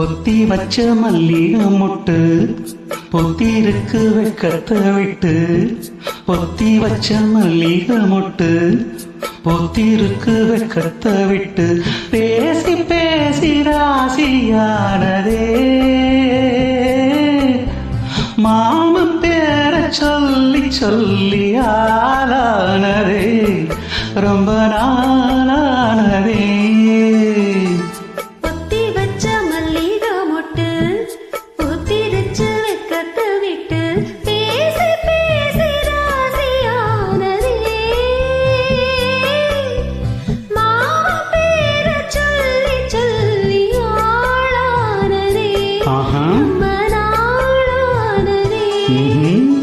பொத்தி வச்ச மல்லிகை மொட்டு பொத்திருக்கு வெக்கத்தை விட்டு. பொத்தி வச்ச மல்லிகை மொட்டு பொத்திருக்கு வெக்கத்தை விட்டு. பேசி பேசி ராசியானதே. மாமன் பேர சொல்லி சொல்லி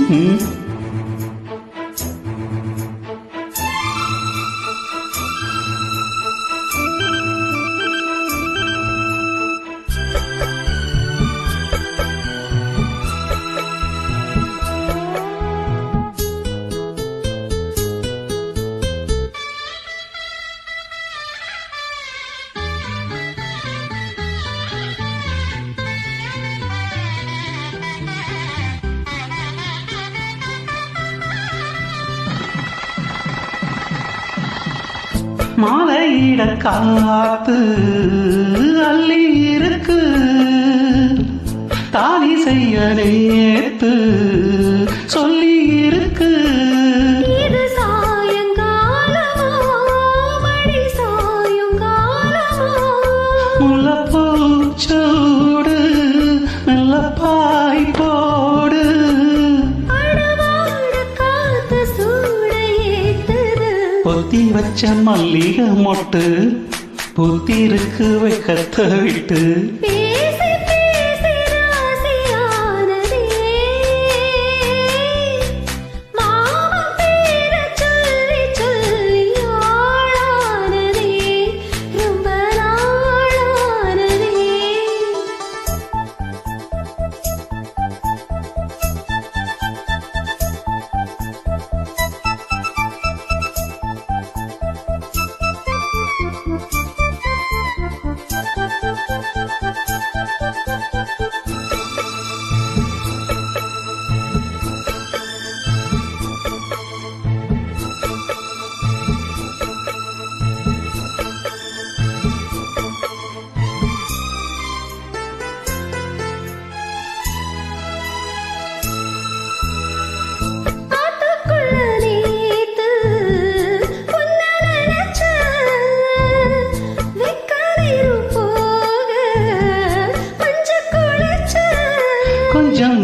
嗯 மாலையிட காத்து அள்ளி இருக்கு. தாலி செய்ய நேத்து பொத்தி வச்ச மல்லிகை மொட்டு புத்திருக்கு வைக்கத்த விட்டு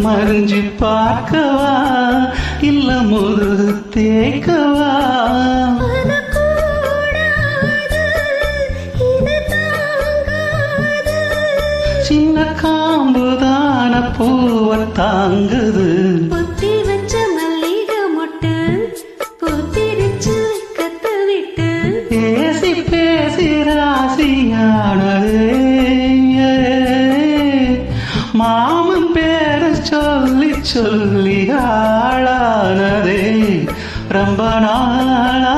மறைஞ்சு பார்க்கவா? இல்ல முது தேக்கவா. சின்ன காம்புதான பூவை தாங்குது. பொத்தி வச்ச மல்லிகை மொட்டு பொத்திருச்சு கத்த விட்டு. பேசி பேசி ராசியானதே. மாமன் சொல்லி ஆளானதே. ரொம்ப நாளா